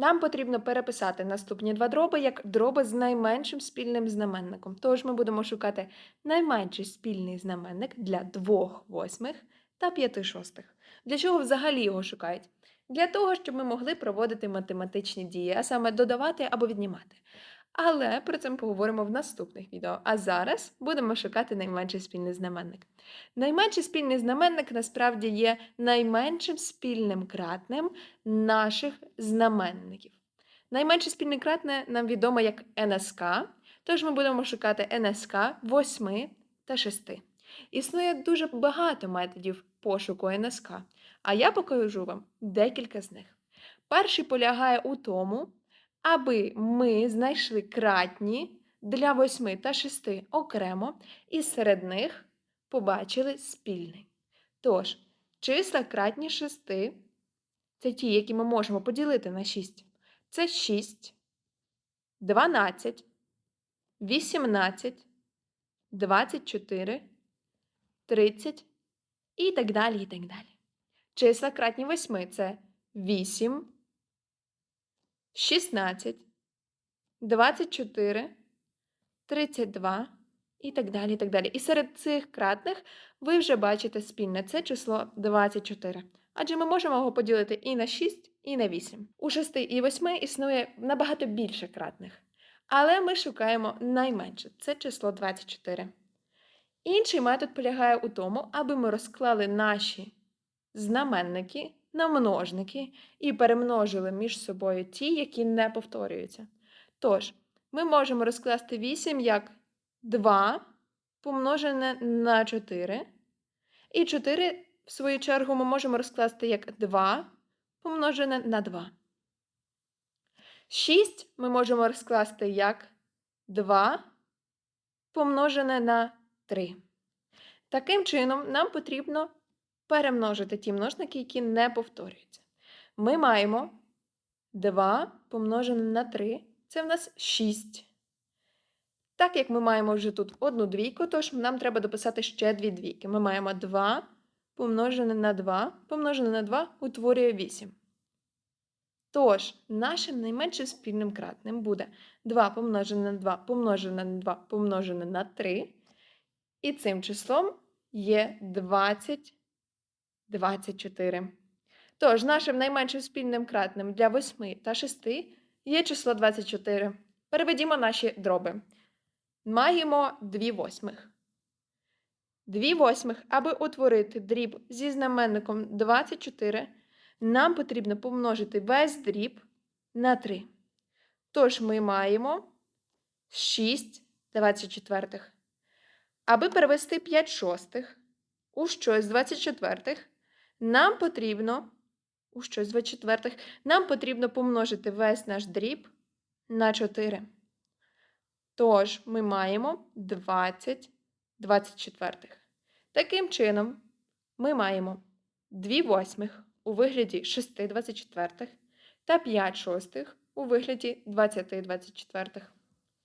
Нам потрібно переписати наступні два дроби як дроби з найменшим спільним знаменником. Тож ми будемо шукати найменший спільний знаменник для 2 восьмих та 5 шостих. Для чого взагалі його шукають? Для того, щоб ми могли проводити математичні дії, а саме додавати або віднімати. Але про це ми поговоримо в наступних відео. А зараз будемо шукати найменший спільний знаменник. Найменший спільний знаменник насправді є найменшим спільним кратним наших знаменників. Найменше спільне кратне нам відомо як НСК, тож ми будемо шукати НСК 8 та 6. Існує дуже багато методів пошуку НСК, а я покажу вам декілька з них. Перший полягає у тому, аби ми знайшли кратні для 8 та 6 окремо, і серед них побачили спільний. Тож, числа кратні 6 це ті, які ми можемо поділити на 6. Це 6, 12, 18, 24, 30 і так далі, і так далі. Числа кратні 8 це 8, 16, 24, 32 і так далі. І так далі. І серед цих кратних ви вже бачите спільне це число 24. Адже ми можемо його поділити і на 6, і на 8. У 6 і 8 існує набагато більше кратних. Але ми шукаємо найменше це число 24. Інший метод полягає у тому, аби ми розклали наші знаменники на множники і перемножили між собою ті, які не повторюються. Тож, ми можемо розкласти 8 як 2 помножене на 4. І 4, в свою чергу, ми можемо розкласти як 2 помножене на 2. 6 ми можемо розкласти як 2 помножене на 3. Таким чином, нам потрібно перемножити ті множники, які не повторюються. Ми маємо 2 помножене на 3, це в нас 6. Так як ми маємо вже тут одну двійку, тож нам треба дописати ще дві двійки. Ми маємо 2 помножене на 2, помножене на 2 утворює 8. Тож, нашим найменшим спільним кратним буде 2 помножене на 2 помножене на 2 помножене на 3. І цим числом є 20, 24. Тож, нашим найменшим спільним кратним для 8 та 6 є число 24. Переведімо наші дроби. Маємо 2 восьмих. 2 восьмих, аби утворити дріб зі знаменником 24, нам потрібно помножити весь дріб на 3. Тож ми маємо 6 24. Аби перевести 5 шостих у щось з 24, нам потрібно у щось з 24, нам потрібно помножити весь наш дріб на 4. Тож ми маємо 20 24. Таким чином, ми маємо 2 восьмих у вигляді 6 24 та 5 шостих у вигляді 20 24.